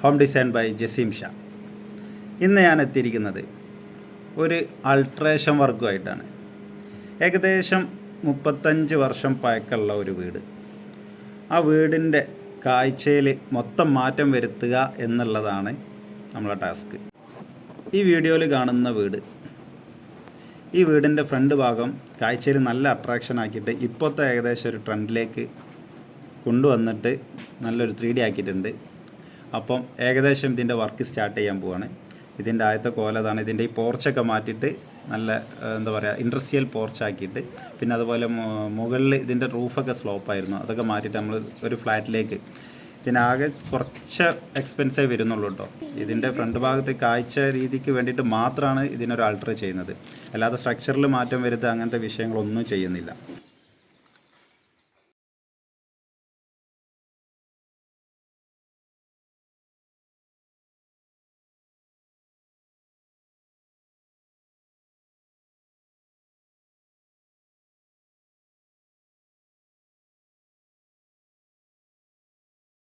Home design by Jaseem Shah ഇന്ന് ഞാൻ എത്തിയിരിക്കുന്നത്. ഒരു അൾട്രേഷൻ വർക്കുമായിട്ടാണ് ഏകദേശം മുപ്പത്തഞ്ച് വർഷം പഴക്കമുള്ള ഒരു വീട്. ആ വീടിന്റെ കാഴ്ചയിൽ മൊത്തം മാറ്റം വരുത്തുക എന്നുള്ളതാണ് നമ്മളെ ടാസ്ക്. ഈ വീഡിയോയിൽ കാണുന്ന വീട്. ഈ വീടിന്റെ ഫ്രണ്ട് ഭാഗം കാഴ്ചയിൽ നല്ല അട്രാക്ഷൻ ആക്കിയിട്ട് ഇപ്പോഴത്തെ ഏകദേശം ഒരു ട്രെൻഡിലേക്ക് കൊണ്ടുവന്നിട്ട് നല്ലൊരു ത്രീ ഡി ആക്കിയിട്ടുണ്ട്. അപ്പം ഏകദേശം ഇതിന്റെ വർക്ക് സ്റ്റാർട്ട് ചെയ്യാൻ പോവാണ്. ഇതിന്റെ ആദ്യത്തെ കോലതാണ് ഇതിന്റെ ഈ പോർച്ചൊക്കെ മാറ്റിയിട്ട് നല്ല എന്താ പറയുക ഇൻഡസ്ട്രിയൽ പോർച്ചാക്കിയിട്ട് പിന്നെ അതുപോലെ മുകളിൽ ഇതിന്റെ റൂഫൊക്കെ സ്ലോപ്പായിരുന്നു അതൊക്കെ മാറ്റിയിട്ട് നമ്മൾ ഒരു ഫ്ലാറ്റിലേക്ക്. ഇതിനാകെ കുറച്ച് എക്സ്പെൻസേ വരുന്നുള്ളൂ കേട്ടോ ഇതിന്റെ ഫ്രണ്ട് ഭാഗത്ത് കാഴ്ച രീതിക്ക് വേണ്ടിയിട്ട് മാത്രമാണ് ഇതിനൊരു ആൾട്ടർ ചെയ്യുന്നത്. അല്ലാതെ സ്ട്രക്ചറിൽ മാറ്റം വരുത്തുക അങ്ങനത്തെ വിഷയങ്ങളൊന്നും ചെയ്യുന്നില്ല.